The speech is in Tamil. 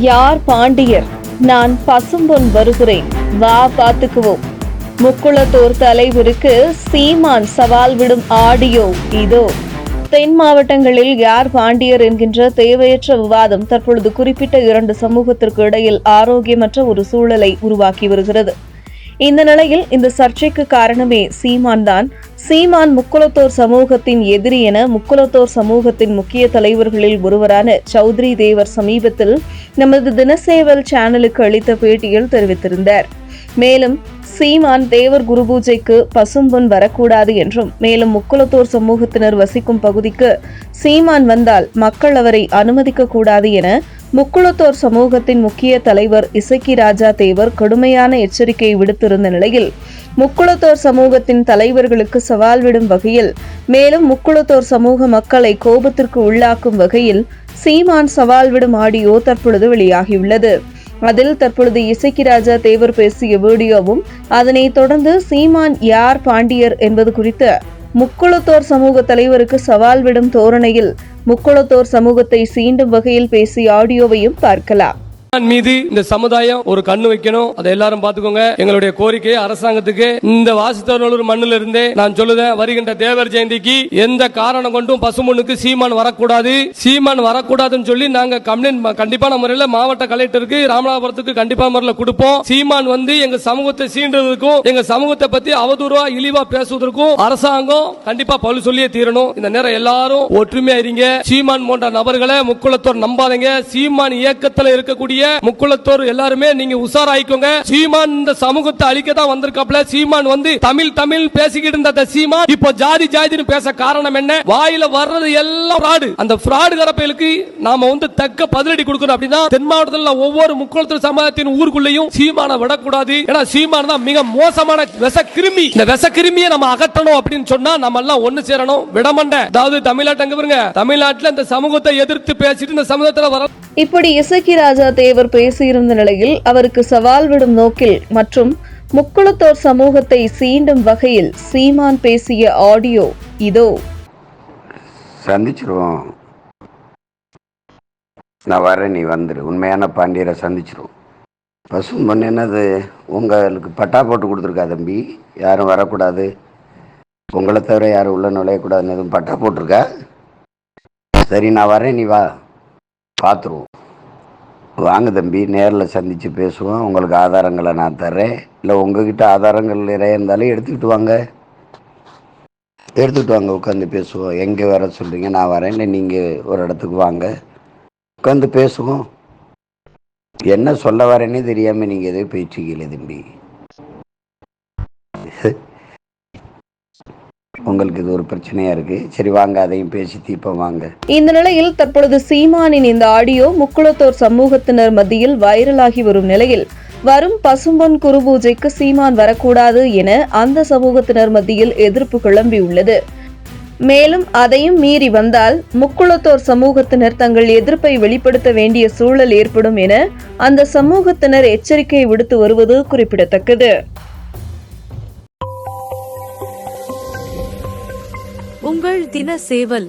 யார் பாண்டியர்? நான் பசும்பொன் வருகிறேன். வா பாத்துக்குவோம் முக்குளத்தோர் தலைவருக்கு சீமான் சவால் விடும் ஆடியோ இதோ. தென் மாவட்டங்களில் யார் பாண்டியர் என்கின்ற தேவையற்ற விவாதம் தற்பொழுது குறிப்பிட்ட இரண்டு சமூகத்திற்கு இடையில் ஆரோக்கியமற்ற ஒரு சூழலை உருவாக்கி வருகிறது. இந்த நிலையில் இந்த சர்ச்சைக்கு காரணமே சீமான் தான். சீமான் முக்குலத்தோர் சமூகத்தின் எதிரி என முக்குலத்தோர் சமூகத்தின் முக்கிய தலைவர்களில் ஒருவரான சௌத்ரி தேவர் சமீபத்தில் நமது தினசேவல் சேனலுக்கு அளித்த பேட்டியில் தெரிவித்திருந்தார். மேலும் சீமான் தேவர் குரு பூஜைக்கு பசும்பொன் வரக்கூடாது என்றும் மேலும் முக்குலத்தோர் சமூகத்தினர் வசிக்கும் பகுதிக்கு சீமான் வந்தால் மக்கள் அவரை அனுமதிக்க கூடாது என முக்குளத்தோர் சமூகத்தின் முக்கிய தலைவர் இசக்கி ராஜா தேவர் கடுமையான எச்சரிக்கை விடுத்திருந்த நிலையில் முக்குளத்தோர் சமூகத்தின் தலைவர்களுக்கு சவால் விடும் வகையில் மேலும் முக்குளத்தோர் சமூக மக்களை கோபத்திற்கு உள்ளாக்கும் வகையில் சீமான் சவால் விடும் ஆடியோ தற்பொழுது வெளியாகியுள்ளது. அதில் தற்பொழுது இசைக்கு ராஜா தேவர் பேசிய வீடியோவும் அதனை தொடர்ந்து சீமான் யார் பாண்டியர் என்பது குறித்து முக்குளத்தோர் சமூக தலைவருக்கு சவால் விடும் தோரணையில் முக்குளத்தோர் சமூகத்தை சீண்டும் வகையில் பேசிய ஆடியோவையும் பார்க்கலாம். மீது இந்த சமுதாயம் ஒரு கண்ணு வைக்கணும். அதை எல்லாரும் பாத்துக்கோங்க எங்களுடைய கோரிக்கை அரசாங்கத்துக்கு இந்த வாசித்தவர்களூர் மண்ணில் இருந்தே நான் சொல்லுதேன். வருகின்ற தேவர் ஜெயந்திக்கு எந்த காரணம் கொண்டும் பசுமண்ணுக்கு சீமான் வரக்கூடாது. சீமான் வரக்கூடாதுன்னு சொல்லி நாங்க கம்ப்ளைண்ட் கண்டிப்பான முறையில் மாவட்ட கலெக்டருக்கு ராமநாதபுரத்துக்கு கண்டிப்பான முறையில் கொடுப்போம். சீமான் வந்து எங்க சமூகத்தை சீண்டுறதுக்கும் எங்க சமூகத்தை பத்தி அவதூறா இழிவா பேசுவதற்கும் அரசாங்கம் கண்டிப்பா பழு சொல்லியே தீரணும். இந்த நேரம் எல்லாரும் ஒற்றுமையா இருங்க. சீமான் போன்ற நபர்களை முக்குளத்தோர் நம்பாதீங்க. சீமான் இயக்கத்தில் இருக்கக்கூடிய முக்குளத்தோர் எல்லாருமே நீங்க உஷாராயிக்கோங்க. சீமான் இந்த சமூகத்தை அழிக்க தான் வந்திருக்காப்ல சீமான் வந்து தமிழ் தமிழ் பேசிக்கிட்டு இருந்த சீமான் இப்போ ஜாதி ஜாதின்னு பேச காரணம் என்ன? வாயில வர்றது எல்லாம் ஃப்ராடு அந்த ஃப்ராடு கரப்பைகளுக்கு நாம வந்து தக்க பதிலடி கொடுக்கணும் அப்படின்னா தென் மாவட்டத்தில் ஒவ்வொரு முக்குளத்தோர் சமுதாயத்தின் ஊருக்குள்ளேயும் சீமான விடக்கூடாது. ஏன்னா சீமான் தான் மிக மோசமான விச கிருமி. இந்த விச கிருமியை நம்ம அகற்றணும் அப்படின்னு சொன்னா நம்ம எல்லாம் ஒண்ணு சேரணும். விடமண்ட அதாவது தமிழ்நாட்டு அங்க பாருங்க? தமிழ்நாட்டுல இந்த சமூகத்தை எதிர்த்து பேசிட்டு இந்த சமூகத்துல வர இப்படி இசக்கி ராஜா தேவர் பேசியிருந்த நிலையில் அவருக்கு சவால் விடும் நோக்கில் மற்றும் முக்குளத்தோர் சமூகத்தை சீண்டும் வகையில் சீமான் பேசிய ஆடியோ இதோ. சந்திச்சிருவோம். நான் வரேன் நீ வந்துடு உண்மையான பாண்டியரை சந்திச்சிருவோம். பசும் பொண்ணு என்னது? உங்களுக்கு பட்டா போட்டு கொடுத்துருக்கா தம்பி? யாரும் வரக்கூடாது. உங்களை தவிர யாரும் உள்ள நுழையக்கூடாதுன்னு எதுவும் பட்டா போட்டிருக்கா? சரி நான் வரேன் நீ வா. பார்த்துருவோம். வாங்க தம்பி நேரில் சந்தித்து பேசுவோம். உங்களுக்கு ஆதாரங்களை நான் தர்றேன். இல்லை உங்ககிட்ட ஆதாரங்கள் நிறைய இருந்தாலும் எடுத்துக்கிட்டு வாங்க. எடுத்துக்கிட்டு வாங்க உட்காந்து பேசுவோம். எங்கே வர சொல்கிறீங்க நான் வரேன். இல்லை நீங்கள் ஒரு இடத்துக்கு வாங்க. உட்காந்து பேசுவோம். என்ன சொல்ல வரேன்னே தெரியாமல் நீங்கள் எதோ பேச்சுக்கல தம்பி. உங்களுக்கு இது ஒரு பிரச்சனையாக இருக்குது சரி வாங்க அதையும் பேசி தீர்ப்போம் வாங்க. இந்த நிலையில் தற்பொழுது சீமானின் இந்த ஆடியோ முக்குளத்தோர் சமூகத்தினர் மத்தியில் வைரலாகி வரும் நிலையில் வரும் பசும்பொன் குரு பூஜைக்கு சீமான் வரக்கூடாது என அந்த சமூகத்தினர் மத்தியில் எதிர்ப்பு கிளம்பியுள்ளது மேலும் அதையும் மீறி வந்தால் முக்குளத்தோர் சமூகத்தினர் தங்கள் எதிர்ப்பை வெளிப்படுத்த வேண்டிய சூழல் ஏற்படும் என அந்த சமூகத்தினர் எச்சரிக்கை விடுத்து வருவது குறிப்பிடத்தக்கது. உங்கள் தின சேவல்